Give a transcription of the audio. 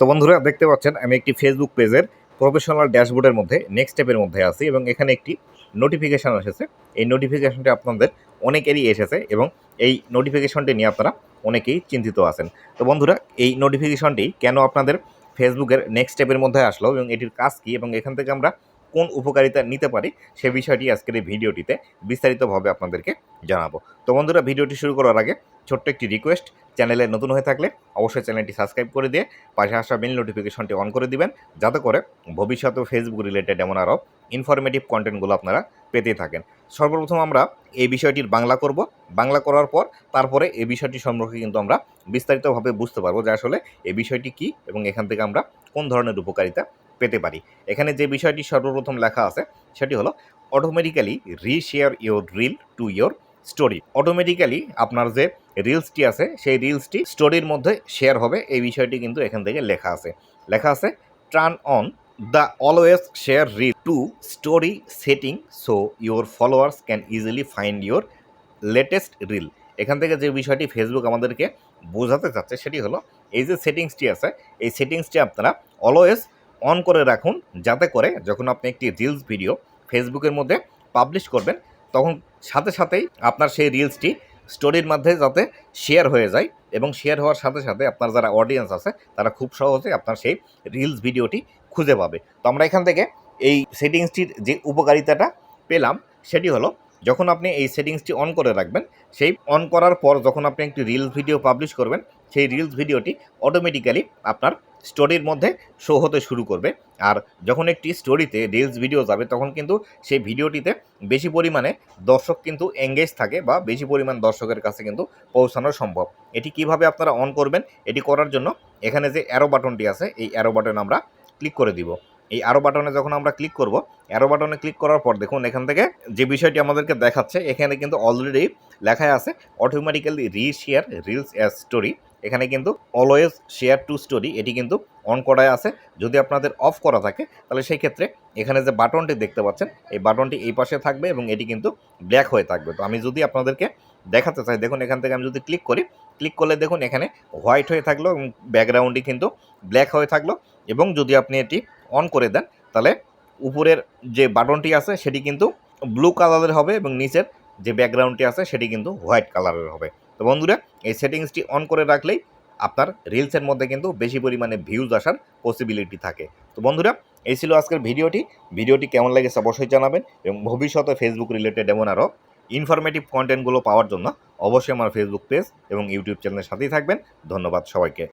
তো বন্ধুরা, দেখতে পাচ্ছেন, আমি একটি ফেসবুক পেজের প্রফেশনাল ড্যাশবোর্ডের মধ্যে নেক্সট স্টেপের মধ্যে আছি এবং এখানে একটি নোটিফিকেশান এসেছে। এই নোটিফিকেশানটি আপনাদের অনেকেরই এসেছে এবং এই নোটিফিকেশনটি নিয়ে আপনারা অনেকেই চিন্তিত আছেন। তো বন্ধুরা, এই নোটিফিকেশনটি কেন আপনাদের ফেসবুকের নেক্সট স্টেপের মধ্যে আসলো এবং এটির কাজ কী এবং এখান থেকে আমরা কোন উপকারিতা নিতে পারি সে বিষয়টি আজকের এই ভিডিওটিতে বিস্তারিতভাবে আপনাদেরকে জানাব। তো বন্ধুরা, ভিডিওটি শুরু করার আগে ছোট্ট একটি রিকোয়েস্ট চ্যানেলে নতুন হয়ে থাকলে অবশ্যই চ্যানেলটি সাবস্ক্রাইব করে দিয়ে পাশে আসা বেল নোটিফিকেশনটি অন করে দিবেন, যাতে করে ভবিষ্যতে ফেসবুক রিলেটেড এমন আরও ইনফরমেটিভ কন্টেন্টগুলো আপনারা পেতে থাকেন। সর্বপ্রথম আমরা এই বিষয়টির বাংলা করব। বাংলা করার পর তারপরে এই বিষয়টি সম্পর্কে কিন্তু আমরা বিস্তারিতভাবে বুঝতে পারব যে আসলে এই বিষয়টি কী এবং এখান থেকে আমরা কোন ধরনের উপকারিতা পেতে পারি। এখানে যে বিষয়টি সর্বপ্রথম লেখা আছে, সেটি হলো automatically reshare your reel to your story automatically আপনার যে রিলসটি আছে, সেই রিলসটি স্টোরির মধ্যে শেয়ার হবে, এই বিষয়টি কিন্তু এখান থেকে লেখা আছে। লেখা আছে turn on the always share reel to story setting so your followers can easily find your latest reel এখান থেকে যে বিষয়টি ফেসবুক আমাদেরকে বোঝাতে চাচ্ছে, সেটি হলো, এই যে সেটিংসটি আছে, এই সেটিংসটি আপনারা অলওয়েজ অন করে রাখুন যাতে করে যখন আপনি একটি রিলস ভিডিও ফেসবুকের মধ্যে পাবলিশ করবেন, তখন সাথে সাথেই আপনার সেই রিলসটি স্টোরির মধ্যে যাতে শেয়ার হয়ে যায় এবং শেয়ার হওয়ার সাথে সাথে আপনার যারা অডিয়েন্স আছে, তারা খুব সহজে আপনার সেই রিলস ভিডিওটি খুঁজে পাবে। তো আমরা এখান থেকে এই সেটিংসটির যে উপকারিতাটা পেলাম, সেটি হলো যখন আপনি এই সেটিংসটি অন করে রাখবেন, সেই অন করার পর যখন আপনি একটি রিলস ভিডিও পাবলিশ করবেন, সেই রিলস ভিডিওটি অটোমেটিক্যালি আপনার স্টোরির মধ্যে শো হতে শুরু করবে। আর যখন একটি স্টোরিতে রিলস ভিডিও যাবে, তখন কিন্তু সেই ভিডিওটিতে বেশি পরিমাণে দর্শক কিন্তু এঙ্গেজ থাকে বা বেশি পরিমাণ দর্শকের কাছে কিন্তু পৌঁছানো সম্ভব। এটি কীভাবে আপনারা অন করবেন, এটি করার জন্য এখানে যে অ্যারো বাটনটি আছে, এই অ্যারো বাটন আমরা ক্লিক করে দিব। এই অ্যারো বাটনে যখন আমরা ক্লিক করব অ্যারো বাটনে ক্লিক করার পর দেখুন, এখান থেকে যে বিষয়টি আমাদেরকে দেখাচ্ছে, এখানে কিন্তু অলরেডি লেখাই আছে automatically reshare reels as story এখানে কিন্তু অলওয়েজ শেয়ার টু স্টোরি এটি কিন্তু অন করায় আছে। যদি আপনাদের অফ করা থাকে, তাহলে সেই ক্ষেত্রে এখানে যে বাটনটি দেখতে পাচ্ছেন, এই বাটনটি এই পাশে থাকবে এবং এটি কিন্তু ব্ল্যাক হয়ে থাকবে। তো আমি যদি আপনাদেরকে দেখাতে চাই, দেখুন এখান থেকে আমি যদি ক্লিক করি ক্লিক করলে দেখুন এখানে হোয়াইট হয়ে থাকল এবং ব্যাকগ্রাউন্ডটি কিন্তু ব্ল্যাক হয়ে থাকল। এবং যদি আপনি এটি অন করে দেন, তাহলে উপরের যে বাটনটি আছে, সেটি কিন্তু ব্লু কালারের হবে এবং নিচের যে ব্যাকগ্রাউন্ডটি আছে, সেটি কিন্তু হোয়াইট কালারের হবে। তো বন্ধুরা, এই সেটিংসটি অন করে রাখলেই আপনার রিলসের মধ্যে কিন্তু বেশি পরিমাণে ভিউজ আসার পসিবিলিটি থাকে। তো বন্ধুরা, এই ছিল আজকের ভিডিওটি। ভিডিওটি কেমন লেগেছে অবশ্যই জানাবেন এবং ভবিষ্যতে ফেসবুক রিলেটেড এমন আরও ইনফরমেটিভ কন্টেন্টগুলো পাওয়ার জন্য অবশ্যই আমার ফেসবুক পেজ এবং ইউটিউব চ্যানেলের সাথেই থাকবেন। ধন্যবাদ সবাইকে।